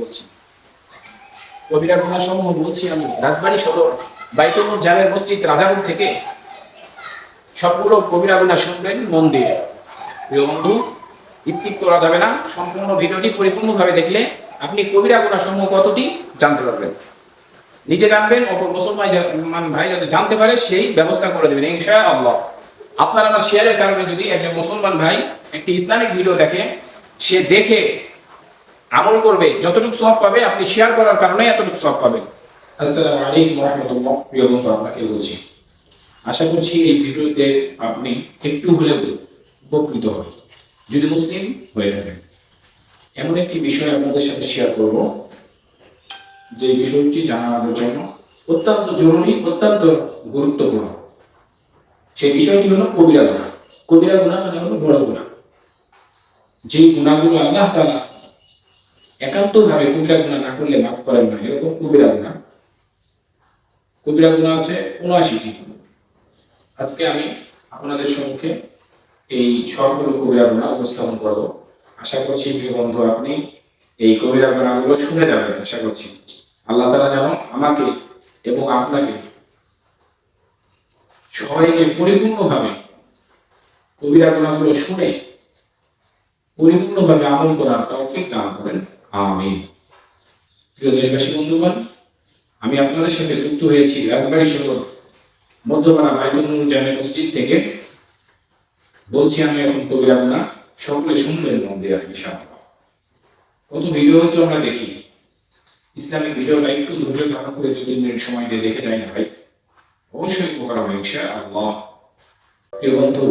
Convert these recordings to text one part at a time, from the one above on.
বলছি। কবিরা সমূহ বলছি আমি। রাজবাড়ী সদর মসজিদ রাজাপুর থেকে। সবগুলো কবিরা শুনবেন প্রিয় বন্ধু, স্কিপ করা যাবে না। সম্পূর্ণ ভিডিওটি পরিপূর্ণভাবে দেখলে আপনি কবিরা সমূহ কতটি জানতে পারবেন। নিজে জানবেন, অপর মুসলমান ভাই যাতে জানতে পারে, সেই ব্যবস্থা করে দেবেন ইনশা আল্লাহ আপনার আমার শেয়ারের কারণে যদি একজন মুসলমান ভাই একটি ইসলামিক ভিডিও দেখে, সে দেখে আমল করবে, যতটুকু সব পাবে, আপনি শেয়ার করার কারণে এতটুকু সব পাবেন। আসসালামু আলাইকুম রহমতুল্লাহ। প্রিয় বন্ধু আপনাকে বলছি, আশা করছি এই ভিডিওতে আপনি একটু হলেও উপকৃত হবেন, যদি মুসলিম হয়ে থাকেন। এমন একটি বিষয় আপনাদের সাথে শেয়ার করব, যে বিষয়টি জানা আমাদের জন্য অত্যন্ত জরুরি, অত্যন্ত গুরুত্বপূর্ণ। সেই বিষয়টি হলো কবিরা গুণা কবিরা গুণা মানে হলো বড় গুণা যে গুণাগুলো আল্লাহ তাআলা একান্ত ভাবে কবিরা গুণা না করলে মাফ করেন না, এরকম কবিরা গুণা কবিরা গুণা আছে উনআশিটি। আজকে আমি আপনাদের সম্মুখে এই সবগুলো কবিরা গুণা উপস্থাপন করব। আশা করছি প্রিয় বন্ধু, আপনি এই কবিরা গুণাগুলো শুনে যাবেন, আশা করছি। আল্লাহ তাআলা যেন আমাকে এবং আপনাকে সবাইকে পরিপূর্ণভাবে কবিরা গুণাগুলো শুনে পরিপূর্ণভাবে আমল করার তৌফিক দান করেন। আমিন। প্রিয় দেশবাসী, বন্ধুগণ, আমি আপনাদের সাথে যুক্ত হয়েছি রাজবাড়ী শহর মধ্যপাড়া বাইতুল জামে মসজিদ থেকে। বলছি, আমি এখন কবিরা গুণা সকলে শুনবেন মন্দির দিয়ে ইনশাআল্লাহ কত ভিডিও তো আমরা দেখি। ইসলামিক ভিডিওটা একটু ধৈর্য ধারণ করে দু তিন মিনিট সময় দিয়ে দেখে যাই না ভাই? অবশ্যই উপকার হবে, ইনশাআল্লাহ। প্রিয় বন্ধু,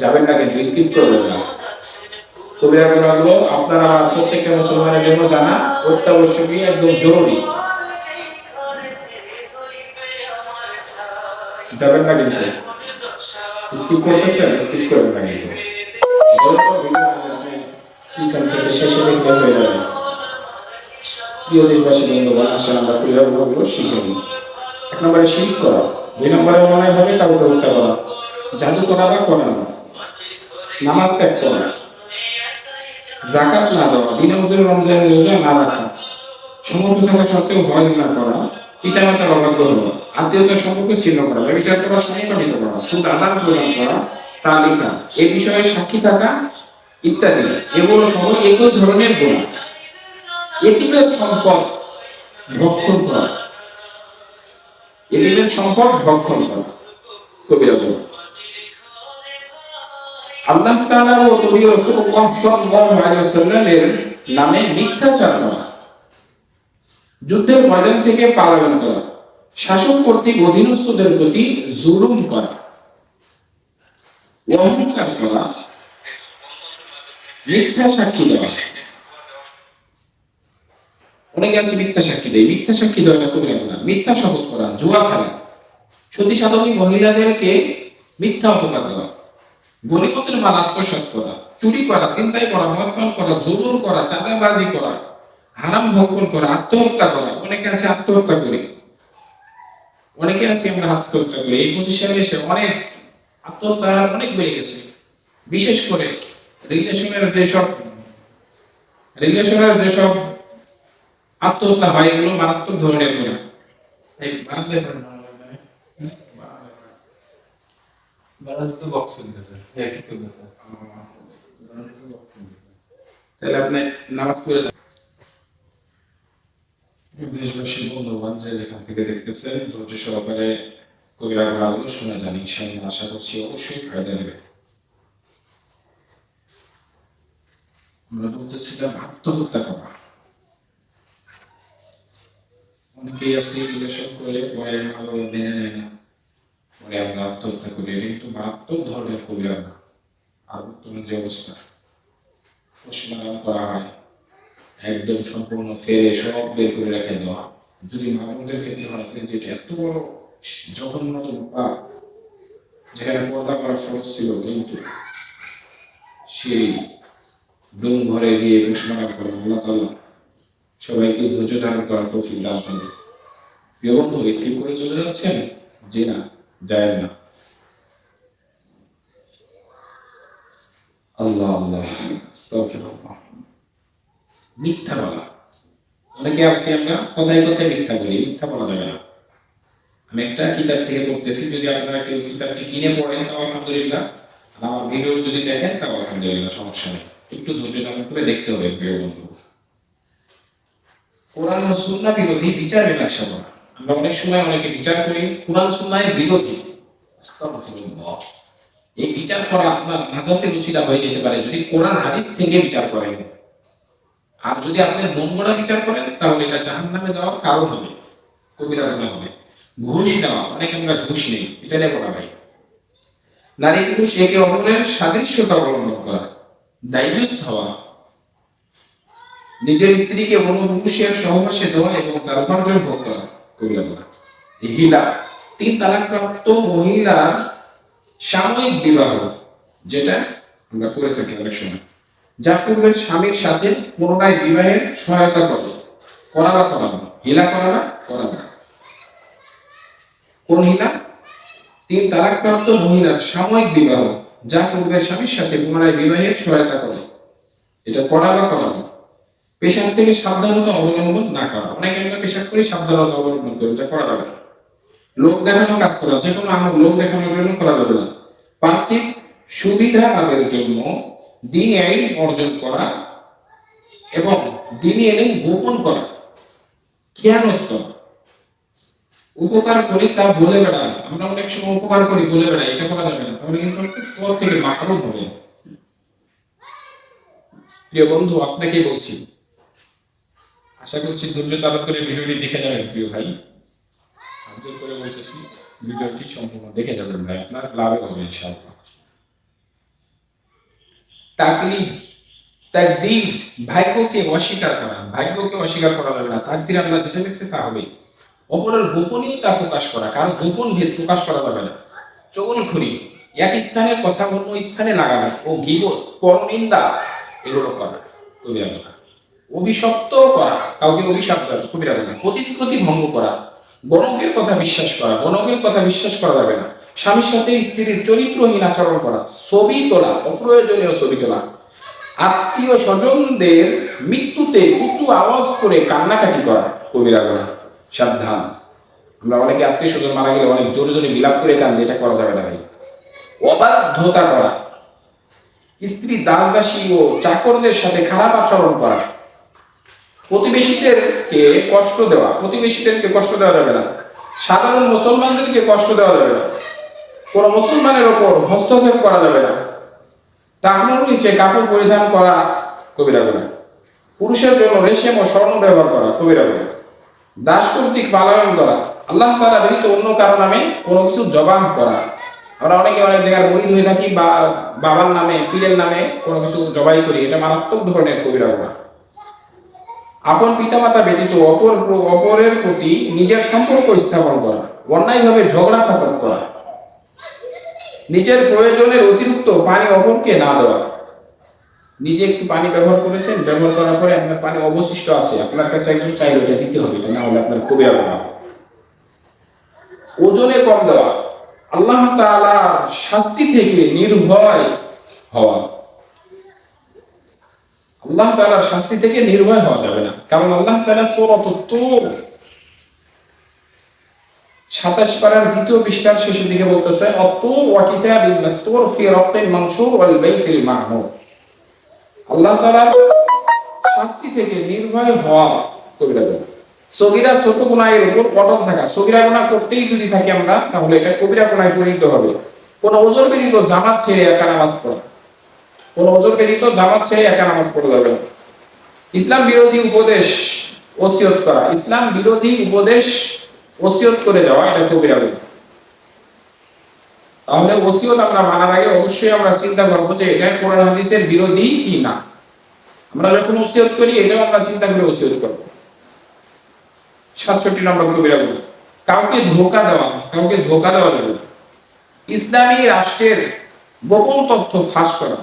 যাবেন না কিন্তু স্কিপ করবেন না। কবিরা গুণাগুলো আপনারা প্রত্যেকটা মুসলমানের জন্য জানা অত্যাবশ্যকীয়, একদম জরুরি। যাবেন না কিন্তু। স্কিপ করতেছেন? স্কিপ করবেন না কিন্তু। হয়ে যাবে। এক নম্বরে দুই নম্বরে মনে করা। জাদু নামাজ ত্যাগ করা জাকাত না দেওয়া বিনা রমজানের রোজা না রাখা। সমর্থ থাকা সত্ত্বেও হজ না করা, পিতা মাতার অবাধ্য হওয়া, আত্মীয়তার সম্পর্ক ছিন্ন করা, ব্যবচার করা সংগঠিত করা, সুদ, আদান প্রদান করা তা লেখা এ বিষয়ে সাক্ষী থাকা ইত্যাদি, এগুলো সহ একই ধরনের গুণ। এটিমের সম্পদ ভক্ষণ করা। এটিমের সম্পদ ভক্ষণ করা। কবিরা আল্লাহ তাআলা ও নবী রাসূলুল্লাহ সাল্লাল্লাহু আলাইহি ওয়াসাল্লামের নামে মিথ্যাচার করা। যুদ্ধের ময়দান থেকে পালায়ন করা। শাসক কর্তৃক অধীনস্থদের প্রতি জুলুম করা। অহংকার করা। মিথ্যা সাক্ষী দেওয়া। অনেকে আছে মিথ্যা সাক্ষী দেয়। মিথ্যা সাক্ষী দেওয়া এটা কবিরা গুনাহ। মিথ্যা শপথ করা, জুয়া খেলা। সতী সাধবী মহিলাদেরকে মিথ্যা অপবাদ দেওয়া। গণিমতের মাল আত্মসাৎ করা, চুরি করা চিন্তাই করা, মদপান করা, জুলুম করা, চাঁদাবাজি করা, হারাম ভক্ষণ করা, আত্মহত্যা করা, অনেকে আছে আত্মহত্যা করে। অনেকে আছে আমরা আত্মহত্যা করি। এই পজিশনে এসে অনেক আত্মহত্যা অনেক বেড়ে গেছে। বিশেষ করে রিলেশনের যেসব রিলেশনের যেসব আত্মহত্যা হয়, এগুলো মারাত্মক ধরনের করে এই বারাজ বক্স দিতেছে একই তো তাহলে আপনি নামাজ পড়ে যান। দেশবাসী বন্ধুবান যে যেখান থেকে দেখতেছেন ধৈর্য সহকারে কবিরা গুলো শোনা জানি ইনশাআল্লাহ আশা করছি অবশ্যই ফায়দা নেবে। আমরা বলতেছিলাম আত্মহত্যা করা। অনেকেই আছে রিলেশন করে পরে ভালো মেনে নেয় না। পরে আমরা আত্মহত্যা করি, এটা কিন্তু মারাত্মক ধরনের গুনাহ। আর বর্তমানে যে অবস্থা পুষ্পায়ন করা হয়, একদম সম্পূর্ণ ফেরে সব বের করে রেখে দেওয়া। যদি মামুনদের ক্ষেত্রে হয়, তাহলে যেটা এত বড় জঘন্যতম পাপ, যেখানে পর্দা করা সহজ ছিল কিন্তু সেই ডুম ঘরে গিয়ে পুষ্পায়ন করে, আল্লাহ তাআলা সবাইকে ধৈর্য ধারণ করার তৌফিক দান করবে প্রিয় বন্ধু স্কিপ করে চলে যাচ্ছেন যে না যায় না আল্লাহ আল্লাহ মিথ্যা বলা অনেকে আমরা মিথ্যা বলি মিথ্যা বলা যাবে না আমি একটা কিতাব থেকে পড়তেছি যদি আপনারা কেউ কিতাবটি কিনে পড়েন তাও আলহামদুলিল্লাহ আর আমার ভিডিও যদি দেখেন তাও আলহামদুলিল্লাহ সমস্যা নেই একটু ধৈর্য ধারণ করে দেখতে হবে প্রিয় বন্ধু কোরআন বিরোধী বিচার মীমাংসা করা আমরা অনেক সময় অনেকে বিচার করি, কোরআন সুন্নায় বিরোধী। এই বিচার করা আপনার নাজাতে রুচিরা হয়ে যেতে পারে যদি কোরআন হাদিস থেকে বিচার করেন। আর যদি আপনি মন গড়া বিচার করেন, তাহলে এটা জাহান নামে যাওয়ার কারণ হবে কবিরা গুণা হবে। ঘুষ নেওয়া, অনেকে আমরা ঘুষ নেই, এটা নিয়ে বলা ভাই নারী পুরুষ একে অপরের সাদৃশ্যতা অবলম্বন করা ডাইভিউস হওয়া। নিজের স্ত্রীকে অন্য পুরুষের সহবাসে দেওয়া এবং তার উপার্জন ভোগ করা। হিলা তিন তালাকপ্রাপ্ত মহিলার সাময়িক বিবাহ, যেটা আমরা করে থাকি অনেক সময়, যা পূর্বের স্বামীর সাথে পুনরায় বিবাহের সহায়তা করে। করা করানো হিলা করা না। করানো কোন হিলা? তিন তালাকপ্রাপ্ত মহিলার সাময়িক বিবাহ, যা পূর্বের স্বামীর সাথে পুনরায় বিবাহের সহায়তা করে। এটা করা করানো পেশাব থেকে সাবধানতা অবলম্বন না করা। অনেকে আমরা পেশাব করে সাবধানতা অবলম্বন করি, এটা করা যাবে না। লোক দেখানো কাজ করা, যে কোনো আমার লোক দেখানোর জন্য করা যাবে না। পার্থিব সুবিধা লাভের জন্য দিন আইন অর্জন করা এবং দিনই এলেন গোপন করা, খেয়ানত করা। উপকার করি তা বলে বেড়া আমরা অনেক সময় উপকার করি, বলে বেড়াই এটা করা যাবে না। তাহলে কিন্তু একটা সব থেকে মাহরুম হবে। প্রিয় বন্ধু, আপনাকেই বলছি আশা করছি ধৈর্য ধারণ করে ভিডিওটি দেখে যাবেন প্রিয় ভাই। হাত করে বলতেছি, ভিডিওটি সম্পূর্ণ দেখে যাবেন ভাই, আপনার লাভে হবে ইনশাআল্লাহ। তাকলিদ তাকদীর ভাগ্যকে অস্বীকার করা, ভাগ্যকে অস্বীকার করা যাবে না। তাকদীর আমরা যেটা লিখছে তা হবে, অপরের গোপনীয়তা প্রকাশ করা, কারও গোপন ভেদ প্রকাশ করা যাবে না। চগলখড়ি এক স্থানের কথা অন্য স্থানে লাগানো ও গিবত, পরনিন্দা এগুলো করা। কবিরা করা অভিশপ্ত করা, কাউকে অভিশাপ করা কবিরা করা, প্রতিশ্রুতি ভঙ্গ করা, গণকের কথা বিশ্বাস করা, গণকের কথা বিশ্বাস করা যাবে না। স্বামীর সাথে স্ত্রীর চরিত্রহীন আচরণ করা, ছবি তোলা, অপ্রয়োজনীয় ছবি তোলা। আত্মীয় স্বজনদের মৃত্যুতে উঁচু আওয়াজ করে কান্নাকাটি করা কবিরা করা, সাবধান। আমরা অনেকে আত্মীয় স্বজন মারা গেলে অনেক জোরে জোরে বিলাপ করে কান্দে এটা করা যাবে না ভাই। অবাধ্যতা করা, স্ত্রী দাস দাসী ও চাকরদের সাথে খারাপ আচরণ করা প্রতিবেশীদেরকে কষ্ট দেওয়া, প্রতিবেশীদেরকে কষ্ট দেওয়া যাবে না। সাধারণ মুসলমানদেরকে কষ্ট দেওয়া যাবে না। কোন মুসলমানের ওপর হস্তক্ষেপ করা যাবে না। টাকনুর নিচে কাপড় পরিধান করা কবিরা গুণা। পুরুষের জন্য রেশম ও স্বর্ণ ব্যবহার করা কবিরা গুণা। দাস কর্তৃক পালন করা। আল্লাহ তালা ব্যতীত অন্য কারও নামে কোনো কিছু জবান করা। আমরা অনেকে অনেক জায়গায় মরিদ হয়ে থাকি বা বাবার নামে, পীরের নামে কোনো কিছু জবাই করি। এটা মারাত্মক ধরনের কবিরা গুণা। আপন পিতামাতা ব্যতীত অপর অপরের প্রতি নিজের সম্পর্ক স্থাপন করা, অন্যায়ভাবে ঝগড়া ফাসাদ করা। নিজের প্রয়োজনের অতিরিক্ত পানি অপরকে না দেওয়া। নিজে একটু পানি ব্যবহার করেছেন, ব্যবহার করার পরে আপনার পানি অবশিষ্ট আছে, আপনার কাছে একজন চাইলে ওটা দিতে হবে, এটা না হলে আপনার খুবই আলাদা ওজনে কম দেওয়া, আল্লাহ তাআলা শাস্তি থেকে নির্ভয় হওয়া। আল্লাহ তাআলার শাস্তি থেকে নির্ভয় হওয়া যাবে না। কারণ আল্লাহ তাআলা সূরাত সাতাশ পারার দ্বিতীয় পৃষ্ঠার শেষের দিকে বলতেছে মাসতুর ফি রাক্কিন মানশুর ওয়াল আল্লাহ তাআলার শাস্তি থেকে নির্ভয় হওয়া কবিরা সগিরা ছোট গুনাহের উপর অটল থাকা। সগিরা গুনাহ করতেই যদি থাকি আমরা, তাহলে এটা কবিরা গুনাহে পরিণত হবে। কোন ওজোর ব্যতীত জামাত ছেড়ে একা নামাজ পড়া কোন ওজোর ব্যতীত জামাত ছেড়ে একা নামাজ পড়ে যাবে। ইসলাম বিরোধী উপদেশ ওসিয়ত করা। ইসলাম বিরোধী উপদেশ ওসিয়ত করে যাওয়া, এটা কবিরা গুনাহ তাহলে ওসিয়ত আমরা মানার আগে অবশ্যই আমরা চিন্তা করব যে এটা কোরআন হাদিসের বিরোধী কি না। আমরা যখন ওসিয়ত করি, এটাও আমরা চিন্তা করে ওসিয়ত করব। সাতষট্টি নম্বর কবিরা কাউকে ধোকা দেওয়া, কাউকে ধোকা দেওয়া যাবে ইসলামী রাষ্ট্রের গোপন তথ্য ফাঁস করা।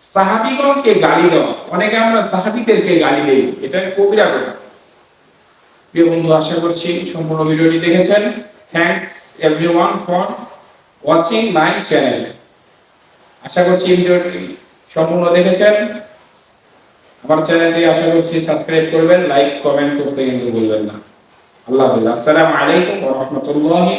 সাহাবিগণকে গালি দেওয়া। অনেকে আমরা সাহাবিদেরকে গালি দেই। এটা কবিরা গুনাহ প্রিয় বন্ধু, আশা করছি সম্পূর্ণ ভিডিওটি দেখেছেন। Thanks everyone for watching my channel আশা করছি ভিডিওটি সম্পূর্ণ দেখেছেন। আমার চ্যানেলটি আশা করছি সাবস্ক্রাইব করবেন। লাইক কমেন্ট করতে কিন্তু ভুলবেন না। আল্লাহ হাফিজ। আসসালামু আলাইকুম ওয়া রাহমাতুল্লাহি